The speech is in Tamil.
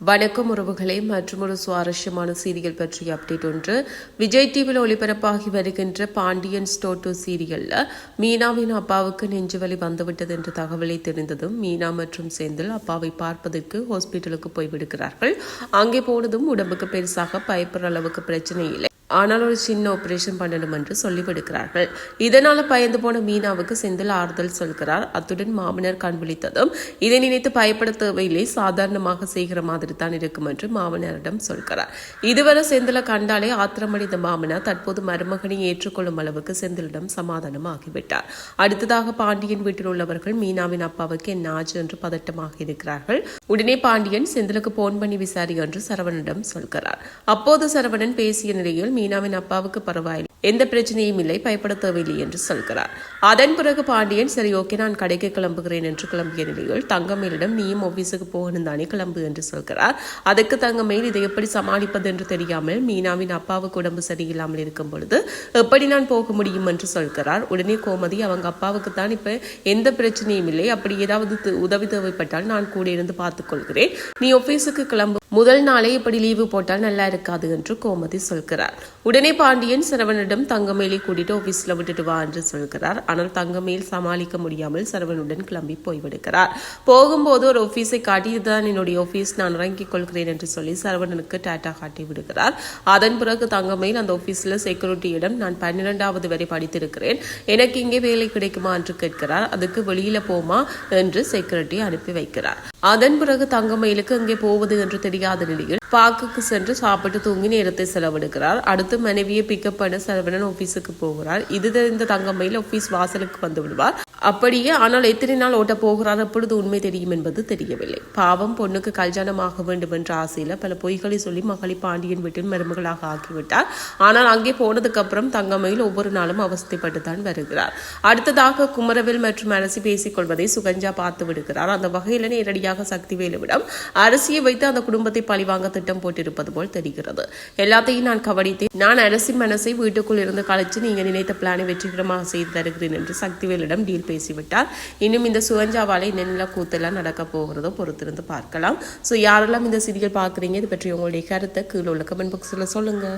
வணக்கம் உறவுகளே மற்றும் ஒரு சுவாரஸ்யமான சீரியல் பற்றிய அப்டேட் ஒன்று. விஜய் டிவியில் ஒளிபரப்பாகி வருகின்ற பாண்டியன் ஸ்டோர் டூ சீரியல்ல மீனாவின் அப்பாவுக்கு நெஞ்சுவலி வந்துவிட்டது என்ற தகவலை தெரிந்ததும் மீனா மற்றும் செந்தில் அப்பாவை பார்ப்பதற்கு ஹாஸ்பிட்டலுக்கு போய்விடுகிறார்கள். அங்கே போனதும் உடம்புக்கு பெருசாக பயப்படுற அளவுக்கு பிரச்சனை இல்லை. ஆனால் ஒரு சின்ன ஆபரேஷன் பண்ணணும் என்று சொல்லிவிடுகிறார்கள். இதனால பயந்து போன மீனாவுக்கு செந்தில் ஆறுதல் சொல்கிறார். அத்துடன் மாமனர் கண்விழித்ததும் இதை நினைத்து பயப்பட தேவையில்லை சாதாரணமாக செய்கிற மாதிரி தான் இருக்கும் என்று மாமனரிடம் சொல்கிறார். இதுவரை செந்தில கண்டாலே ஆத்திரமடைந்த மாமனார் தற்போது மருமகனை ஏற்றுக்கொள்ளும் அளவுக்கு செந்திலிடம் சமாதானம் ஆகிவிட்டார் அடுத்ததாக பாண்டியன் வீட்டில் உள்ளவர்கள் மீனாவின் அப்பாவுக்கு என்ன ஆச்சு என்று பதட்டமாக இருக்கிறார்கள். உடனே பாண்டியன் செந்திலுக்கு போன் பண்ணி விசாரி என்று சரவணனிடம் சொல்கிறார். அப்போது சரவணன் பேசிய நிலையில் மீனாவின் அப்பாவுக்கு பரவாயில்லை. எந்த பிரச்சனையும் இல்லை பயப்பட தேவையில்லை என்று சொல்கிறார். அதன் பிறகு பாண்டியன் சரி ஓகே நான் கடைக்கு கிளம்புகிறேன் என்று கிளம்பிய நிலையில் தங்கமேலிடம் நீயும் ஆபீஸுக்கு போகணும் தானே கிளம்பு என்று சொல்கிறார். அதுக்கு தங்கமேல் இதை எப்படி சமாளிப்பது என்று தெரியாமல் மீனாவின் அப்பாவுக்கு உடம்பு சரியில்லாமல் இருக்கும் பொழுது எப்படி நான் போக முடியும் என்று சொல்கிறார். உடனே கோமதி அவங்க அப்பாவுக்கு தான் இப்ப எந்த பிரச்சனையும் இல்லை. அப்படி ஏதாவது உதவி தேவைப்பட்டால் நான் கூட இருந்து பார்த்துக் கொள்கிறேன். நீ ஆபீஸுக்கு கிளம்பு முதல் நாளே இப்படி லீவு போட்டால் நல்லா இருக்காது என்று கோமதி சொல்கிறார். உடனே பாண்டியன் சரவணிடம் தங்கமேலை கூட்டிட்டு ஆபீஸ்ல விட்டுட்டு வா என்று சொல்கிறார். ஆனால் தங்கமேல் சமாளிக்க முடியாமல் சரவணுடன் கிளம்பி போய்விடுகிறார் போகும்போது ஒரு ஆபீஸை காட்டி இதுதான் என்னுடைய ஆபீஸ் நான் இறங்கிக் கொள்கிறேன் என்று சொல்லி சரவணனுக்கு டாட்டா காட்டி விடுகிறார். அதன் பிறகு தங்கமேல் அந்த ஆபீஸ்ல செக்யூரிட்டியிடம் நான் பன்னிரெண்டாவது வரை படித்திருக்கிறேன். எனக்கு இங்கே வேலை கிடைக்குமா? என்று கேட்கிறார். அதுக்கு வெளியில போமா? என்று செக்யூரிட்டி அனுப்பி வைக்கிறார். அதன் பிறகு தங்கமயிலுக்கு அங்கே போவது? என்று தெரியாது நிலையில் பார்க்குக்கு சென்று சாப்பிட்டு தூங்கி நேரத்தை செலவிடுகிறார். அடுத்து மனைவியை பிக்கப் பண்ண செலவினன் ஆபீஸுக்கு போகிறார். இது தெரிந்த தங்கமயில் ஆபீஸ் வாசலுக்கு வந்து விடுவார். அப்படியே ஆனால் எத்தனை நாள் ஓட்ட போகிறார்? அப்பொழுது உண்மை தெரியும் என்பது தெரியவில்லை. பாவம் பொண்ணுக்கு கல்யாணம் ஆக வேண்டும் என்ற ஆசையில பல பொய்களை சொல்லி மகளி பாண்டியன் வீட்டின் மருமகளாக ஆக்கிவிட்டார். ஆனால் அங்கே போனதுக்கு அப்புறம் தங்கமையில் ஒவ்வொரு நாளும் அவஸ்தைப்பட்டு தான் வருகிறார். அடுத்ததாக குமரவேல் மற்றும் அரசி பேசிக் கொள்வதை சுகஞ்சா பார்த்து விடுகிறார். அந்த வகையில் நேரடியாக சக்திவேலுவிடம் அரசியை வைத்து அந்த குடும்பத்தை பழிவாங்க திட்டம் போட்டிருப்பது போல் தெரிகிறது. எல்லாத்தையும் நான் கவனித்தேன். நான் அரசி மனசை வீட்டுக்குள் இருந்து கழிச்சு நீங்க நினைத்த பிளானை வெற்றிகரமாக செய்து தருகிறேன் என்று சக்திவேலிடம் டீல் பேசிவிட்டார் இன்னும் இந்த சுகஞ்சாவாலை நெல்ல கூத்தெல்லாம் நடக்க போகிறதோ பொறுத்திருந்து பார்க்கலாம். ஸோ யாரெல்லாம் இந்த சீரியல் பார்க்குறீங்க இது பற்றி உங்களுடைய கருத்தை கீழே உள்ள கமெண்ட் பாக்ஸில் சொல்லுங்க.